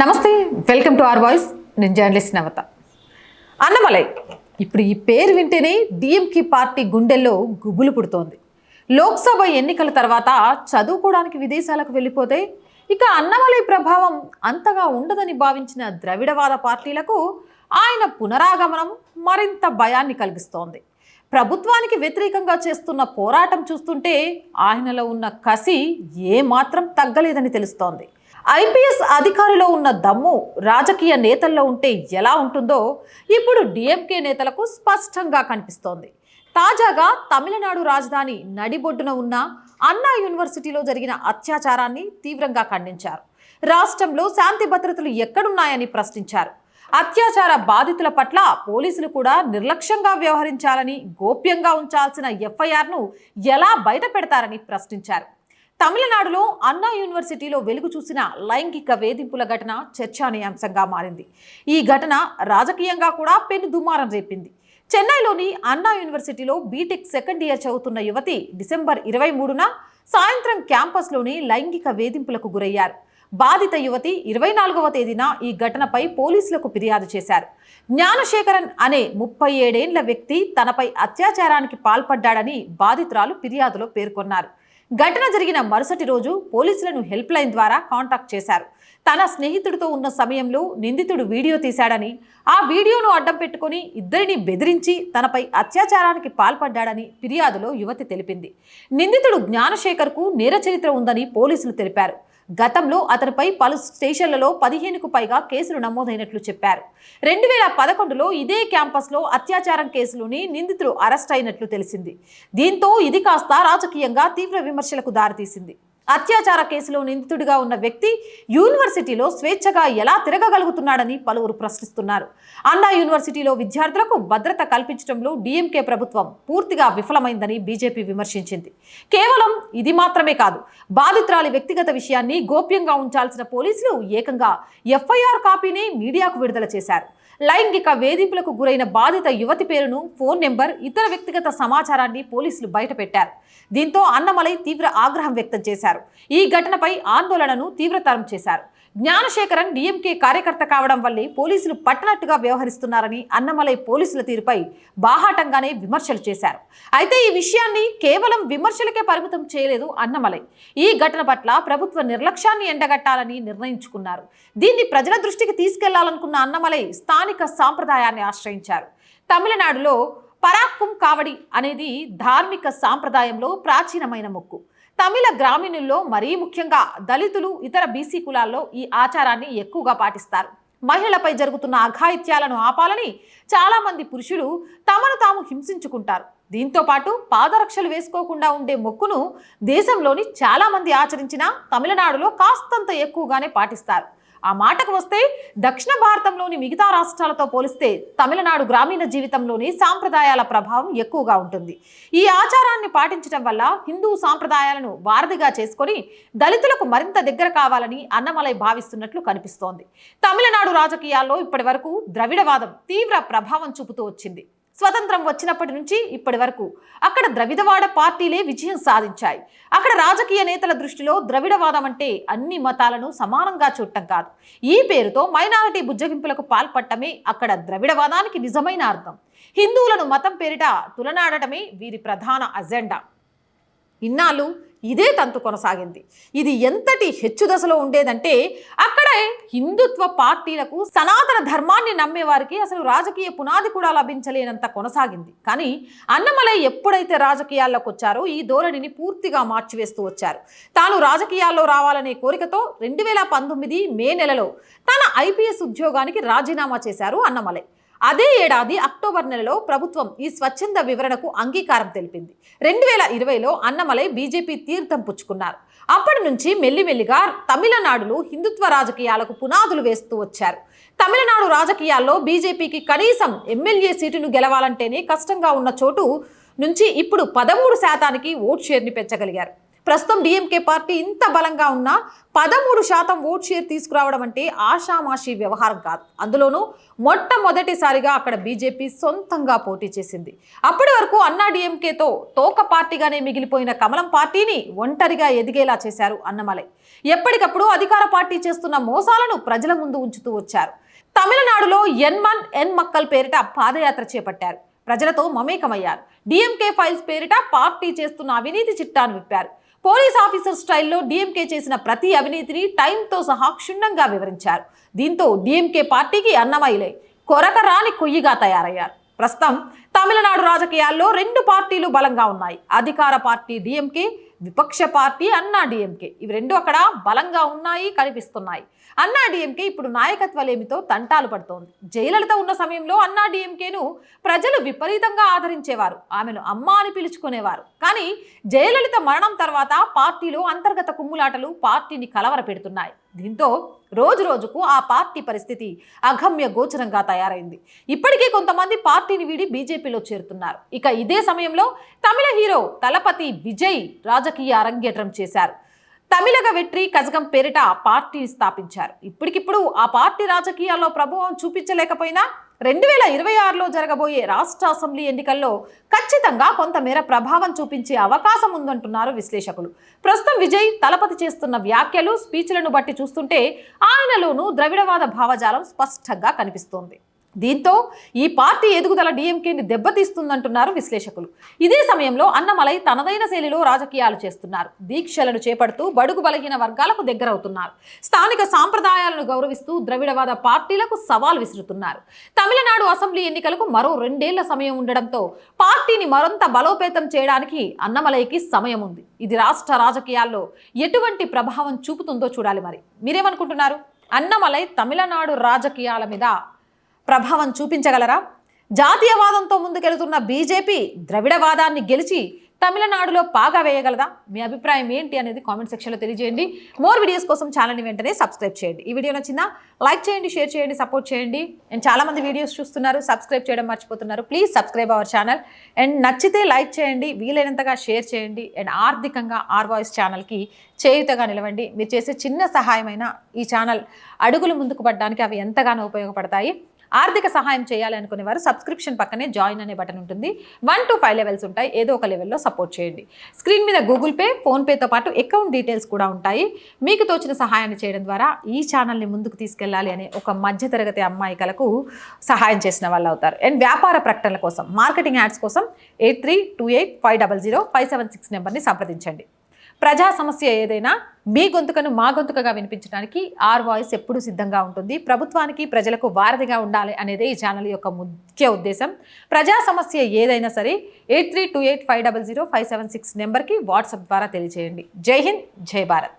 నమస్తే welcome to R voice. నేను journalist Navatha. Annamalai ఇప్పుడు ఈ పేరు వింటేనే డిఎంకే పార్టీ గుండెల్లో గుబులు పుడుతోంది. లోక్సభ ఎన్నికల తర్వాత చదువుకోవడానికి విదేశాలకు వెళ్ళిపోతే ఇక అన్నమలై ప్రభావం అంతగా ఉండదని భావించిన ద్రవిడవాద పార్టీలకు ఆయన పునరాగమనం మరింత భయాన్ని కలిగిస్తోంది. ప్రభుత్వానికి వ్యతిరేకంగా చేస్తున్న పోరాటం చూస్తుంటే ఆయనలో ఉన్న కసి ఏమాత్రం తగ్గలేదని తెలుస్తోంది. ఐపీఎస్ అధికారిలో ఉన్న దమ్ము రాజకీయ నేతల్లో ఉంటే ఎలా ఉంటుందో ఇప్పుడు డిఎంకే నేతలకు స్పష్టంగా కనిపిస్తోంది. తాజాగా తమిళనాడు రాజధాని నడిబొడ్డున ఉన్న అన్నా యూనివర్సిటీలో జరిగిన అత్యాచారాన్ని తీవ్రంగా ఖండించారు. రాష్ట్రంలో శాంతి భద్రతలు ఎక్కడున్నాయని ప్రశ్నించారు. అత్యాచార బాధితుల పట్ల పోలీసులు కూడా నిర్లక్ష్యంగా వ్యవహరించాలని గోప్యంగా ఉంచాల్సిన ఎఫ్ఐఆర్ను ఎలా బయట పెడతారని ప్రశ్నించారు. తమిళనాడులో అన్నా యూనివర్సిటీలో వెలుగు చూసిన లైంగిక వేధింపుల ఘటన చర్చానీయాంశంగా మారింది. ఈ ఘటన రాజకీయంగా కూడా పెను దుమారం రేపింది. చెన్నైలోని అన్నా యూనివర్సిటీలో బీటెక్ సెకండ్ ఇయర్ చదువుతున్న యువతి డిసెంబర్ ఇరవై మూడున సాయంత్రం క్యాంపస్లోని లైంగిక వేధింపులకు గురయ్యారు. బాధిత యువతి ఇరవై నాలుగవ తేదీన ఈ ఘటనపై పోలీసులకు ఫిర్యాదు చేశారు. జ్ఞానశేఖరన్ అనే ముప్పై ఏడేండ్ల వ్యక్తి తనపై అత్యాచారానికి పాల్పడ్డాడని బాధితురాలు ఫిర్యాదులో పేర్కొన్నారు. ఘటన జరిగిన మరుసటి రోజు పోలీసులను హెల్ప్ లైన్ ద్వారా కాంటాక్ట్ చేశారు. తన స్నేహితుడితో ఉన్న సమయంలో నిందితుడు వీడియో తీశాడని ఆ వీడియోను అడ్డం పెట్టుకుని ఇద్దరిని బెదిరించి తనపై అత్యాచారానికి పాల్పడ్డాడని ఫిర్యాదులో యువతి తెలిపింది. నిందితుడు జ్ఞానశేఖర్కు నేర చరిత్ర ఉందని పోలీసులు తెలిపారు. గతంలో అతనిపై పలు స్టేషన్లలో పదిహేనుకు పైగా కేసులు నమోదైనట్లు చెప్పారు. రెండు వేల పదకొండులో ఇదే క్యాంపస్లో అత్యాచారం కేసులోని నిందితులు అరెస్ట్ అయినట్లు తెలిసింది. దీంతో ఇది కాస్త రాజకీయంగా తీవ్ర విమర్శలకు దారితీసింది. అత్యాచార కేసులో నిందితుడిగా ఉన్న వ్యక్తి యూనివర్సిటీలో స్వేచ్ఛగా ఎలా తిరగగలుగుతున్నాడని పలువురు ప్రశ్నిస్తున్నారు. అన్నా యూనివర్సిటీలో విద్యార్థులకు భద్రత కల్పించడంలో డిఎంకే ప్రభుత్వం పూర్తిగా విఫలమైందని బీజేపీ విమర్శించింది. కేవలం ఇది మాత్రమే కాదు బాధితురాలి వ్యక్తిగత విషయాన్ని గోప్యంగా ఉంచాల్సిన పోలీసులు ఏకంగా ఎఫ్ఐఆర్ కాపీని మీడియాకు విడుదల చేశారు. లైంగిక వేధింపులకు గురైన బాధిత యువతి పేరును ఫోన్ నెంబర్ ఇతర వ్యక్తిగత సమాచారాన్ని పోలీసులు బయటపెట్టారు. దీంతో అన్నమలై తీవ్ర ఆగ్రహం వ్యక్తం చేశారు. ఈ ఘటనపై ఆందోళనను తీవ్రతరం చేశారు. జ్ఞానశేఖరన్ డిఎంకే కార్యకర్త కావడం వల్లే పోలీసులు పట్టనట్టుగా వ్యవహరిస్తున్నారని అన్నమలై పోలీసుల తీరుపై బాహాటంగానే విమర్శలు చేశారు. అయితే ఈ విషయాన్ని కేవలం విమర్శలకే పరిమితం చేయలేదు అన్నమలై. ఈ ఘటన పట్ల ప్రభుత్వ నిర్లక్ష్యాన్ని ఎండగట్టాలని నిర్ణయించుకున్నారు. దీన్ని ప్రజల దృష్టికి తీసుకెళ్ళాలనుకున్న అన్నమలై స్థానిక సాంప్రదాయాన్ని ఆశ్రయించారు. తమిళనాడులో పరాక్కుం కావడి అనేది ధార్మిక సాంప్రదాయంలో ప్రాచీనమైన మొక్కు. తమిళ గ్రామీణుల్లో మరీ ముఖ్యంగా దళితులు ఇతర బీసీ కులాల్లో ఈ ఆచారాన్ని ఎక్కువగా పాటిస్తారు. మహిళలపై జరుగుతున్న అఘాయిత్యాలను ఆపాలని చాలామంది పురుషులు తమను తాము హింసించుకుంటారు. దీంతో పాటు పాదరక్షలు వేసుకోకుండా ఉండే మొక్కును దేశంలోని చాలామంది ఆచరించినా తమిళనాడులో కాస్తంత ఎక్కువగానే పాటిస్తారు. ఆ మాటకు వస్తే దక్షిణ భారతంలోని మిగతా రాష్ట్రాలతో పోలిస్తే తమిళనాడు గ్రామీణ జీవితంలోని సాంప్రదాయాల ప్రభావం ఎక్కువగా ఉంటుంది. ఈ ఆచారాన్ని పాటించడం వల్ల హిందూ సాంప్రదాయాలను వారధిగా చేసుకొని దళితులకు మరింత దగ్గర కావాలని అన్నమలై భావిస్తున్నట్లు కనిపిస్తోంది. తమిళనాడు రాజకీయాల్లో ఇప్పటి వరకు ద్రవిడవాదం తీవ్ర ప్రభావం చూపుతూ వచ్చింది. స్వతంత్రం వచ్చినప్పటి నుంచి ఇప్పటి వరకు. అక్కడ ద్రవిడవాడ పార్టీలే విజయం సాధించాయి. అక్కడ రాజకీయ నేతల దృష్టిలో ద్రవిడవాదం అంటే అన్ని మతాలను సమానంగా చూడటం కాదు. ఈ పేరుతో మైనారిటీ బుజ్జగింపులకు పాల్పడటమే అక్కడ ద్రవిడవాదానికి నిజమైన అర్థం. హిందువులను మతం పేరిట తులనాడటమే వీరి ప్రధాన అజెండా. ఇన్నాళ్ళు ఇదే తంతు కొనసాగింది. ఇది ఎంతటి హెచ్చు దశలో ఉండేదంటే అక్కడే హిందుత్వ పార్టీలకు సనాతన ధర్మాన్ని నమ్మేవారికి అసలు రాజకీయ పునాది కూడా లభించలేనంత కొనసాగింది. కానీ అన్నమలై ఎప్పుడైతే రాజకీయాల్లోకి వచ్చారో ఈ ధోరణిని పూర్తిగా మార్చివేస్తూ వచ్చారు. తాను రాజకీయాల్లో రావాలనే కోరికతో రెండు వేల పంతొమ్మిది మే నెలలో తన ఐపీఎస్ ఉద్యోగానికి రాజీనామా చేశారు అన్నమలై. అదే ఏడాది అక్టోబర్ నెలలో ప్రభుత్వం ఈ స్వచ్ఛంద వివరణకు అంగీకారం తెలిపింది. రెండు వేల ఇరవైలో అన్నమలై బీజేపీ తీర్థం పుచ్చుకున్నారు. అప్పటి నుంచి మెల్లిమెల్లిగా తమిళనాడులో హిందుత్వ రాజకీయాలకు పునాదులు వేస్తూ వచ్చారు. తమిళనాడు రాజకీయాల్లో బీజేపీకి కనీసం ఎమ్మెల్యే సీటును గెలవాలంటేనే కష్టంగా ఉన్న చోటు నుంచి ఇప్పుడు పదమూడు శాతానికి ఓట్ షేర్ని పెంచగలిగారు. ప్రస్తుతం డిఎంకే పార్టీ ఇంత బలంగా ఉన్నా పదమూడు శాతం ఓట్ షేర్ తీసుకురావడం అంటే ఆషామాషి వ్యవహారం కాదు. అందులోనూ మొట్టమొదటిసారిగా అక్కడ బీజేపీ సొంతంగా పోటీ చేసింది. అప్పటి వరకు అన్నా డిఎంకేతో తోక పార్టీగానే మిగిలిపోయిన కమలం పార్టీని ఒంటరిగా ఎదిగేలా చేశారు అన్నమలై. ఎప్పటికప్పుడు అధికార పార్టీ చేస్తున్న మోసాలను ప్రజల ముందు ఉంచుతూ వచ్చారు. తమిళనాడులో ఎన్మన్ ఎన్ మక్కల్ పేరిట పాదయాత్ర చేపట్టారు. ప్రజలతో మమేకమయ్యారు. డిఎంకే ఫైల్స్ పేరిట పార్టీ చేస్తున్న అవినీతి చిట్టాను విప్పారు. పోలీస్ ఆఫీసర్ స్టైల్లో డిఎంకే చేసిన ప్రతి అవినీతిని టైంతో సహా క్షుణ్ణంగా వివరించారు. దీంతో డిఎంకే పార్టీకి అన్నమయ్యలే కొరక రాని కొయ్యిగా తయారయ్యారు. ప్రస్తుతం తమిళనాడు రాజకీయాల్లో రెండు పార్టీలు బలంగా ఉన్నాయి. అధికార పార్టీ డిఎంకే విపక్ష పార్టీ అన్నా డిఎంకే. ఇవి రెండు అక్కడ బలంగా ఉన్నాయి కనిపిస్తున్నాయి. అన్నా డిఎంకే ఇప్పుడు నాయకత్వలేమితో తంటాలు పడుతోంది. జయలలిత ఉన్న సమయంలో అన్నా డిఎంకేను ప్రజలు విపరీతంగా ఆదరించేవారు. ఆమెను అమ్మ అని పిలుచుకునేవారు. కానీ జయలలిత మరణం తర్వాత పార్టీలో అంతర్గత కుమ్ములాటలు పార్టీని కలవర పెడుతున్నాయి దీంతో రోజు రోజుకు ఆ పార్టీ పరిస్థితి అగమ్య గోచరంగా తయారైంది. ఇప్పటికీ కొంతమంది పార్టీని వీడి బీజేపీలో చేరుతున్నారు. ఇక ఇదే సమయంలో తమిళ హీరో తలపతి విజయ్ రాజకీయ అరంగేట్రం చేశారు. తమిళగ వెట్రి కజగం పేరిట పార్టీని స్థాపించారు. ఇప్పటికిప్పుడు ఆ పార్టీ రాజకీయాల్లో ప్రభావం చూపించలేకపోయినా రెండు వేల ఇరవై ఆరులో జరగబోయే రాష్ట్ర అసెంబ్లీ ఎన్నికల్లో ఖచ్చితంగా కొంతమేర ప్రభావం చూపించే అవకాశం ఉందంటున్నారు విశ్లేషకులు. ప్రస్తుతం విజయ్ తలపతి చేస్తున్న వ్యాఖ్యలు స్పీచ్లను బట్టి చూస్తుంటే ఆయనలోనూ ద్రవిడవాద భావజాలం స్పష్టంగా కనిపిస్తోంది. దీంతో ఈ పార్టీ ఎదుగుదల డిఎంకేని దెబ్బతీస్తుందంటున్నారు విశ్లేషకులు. ఇదే సమయంలో అన్నమలై తనదైన శైలిలో రాజకీయాలు చేస్తున్నారు. దీక్షలను చేపడుతూ బడుగు బలహీన వర్గాలకు దగ్గరవుతున్నారు. స్థానిక సాంప్రదాయాలను గౌరవిస్తూ ద్రవిడవాద పార్టీలకు సవాల్ విసురుతున్నారు. తమిళనాడు అసెంబ్లీ ఎన్నికలకు మరో రెండేళ్ళ సమయం ఉండడంతో పార్టీని మరింత బలోపేతం చేయడానికి అన్నమలైకి సమయం ఉంది. ఇది రాష్ట్ర రాజకీయాల్లో ఎటువంటి ప్రభావం చూపుతుందో చూడాలి మరి. మీరేమనుకుంటున్నారు? అన్నమలై తమిళనాడు రాజకీయాల మీద ప్రభావం చూపించగలరా? జాతీయవాదంతో ముందుకెళ్తున్న బీజేపీ ద్రవిడవాదాన్ని గెలిచి తమిళనాడులో పాగా వేయగలదా? మీ అభిప్రాయం ఏంటి అనేది కామెంట్ సెక్షన్లో తెలియజేయండి. మోర్ వీడియోస్ కోసం ఛానల్ని వెంటనే సబ్స్క్రైబ్ చేయండి. ఈ వీడియో నచ్చిందా? లైక్ చేయండి షేర్ చేయండి సపోర్ట్ చేయండి. అండ్ చాలామంది వీడియోస్ చూస్తున్నారు సబ్స్క్రైబ్ చేయడం మర్చిపోతున్నారు. Please subscribe our channel. And నచ్చితే లైక్ చేయండి వీలైనంతగా షేర్ చేయండి. అండ్ ఆర్థికంగా ఆర్ వాయిస్ ఛానల్కి చేయుతగా నిలవండి. మీరు చేసే చిన్న సహాయమైన ఈ ఛానల్ అడుగులు ముందుకు పడడానికి అవి ఎంతగానో ఉపయోగపడతాయి. ఆర్థిక సహాయం చేయాలి అనుకునే వారు సబ్స్క్రిప్షన్ పక్కనే జాయిన్ అనే బటన్ ఉంటుంది. వన్ టు ఫైవ్ లెవెల్స్ ఉంటాయి. ఏదో ఒక లెవెల్లో సపోర్ట్ చేయండి. స్క్రీన్ మీద గూగుల్ పే ఫోన్పేతో పాటు అకౌంట్ డీటెయిల్స్ కూడా ఉంటాయి. మీకు తోచిన సహాయాన్ని చేయడం ద్వారా ఈ ఛానల్ని ముందుకు తీసుకెళ్ళాలి అనే ఒక మధ్యతరగతి అమ్మాయికలకు సహాయం చేసిన వాళ్ళు అవుతారు. అండ్ వ్యాపార ప్రకటనల కోసం మార్కెటింగ్ యాడ్స్ కోసం eight three two eight five double zero five seven six నెంబర్ని సంప్రదించండి. ప్రజా సమస్య ఏదైనా మీ గొంతుకను మా గొంతుకగా వినిపించడానికి ఆర్ వాయిస్ ఎప్పుడూ సిద్ధంగా ఉంటుంది. ప్రభుత్వానికి ప్రజలకు వారధిగా ఉండాలి అనేదే ఈ ఛానల్ యొక్క ముఖ్య ఉద్దేశం. ప్రజా సమస్య ఏదైనా సరే eight three two eight five double zero five seven six నెంబర్కి వాట్సాప్ ద్వారా తెలియజేయండి జై హింద్ జై భారత్.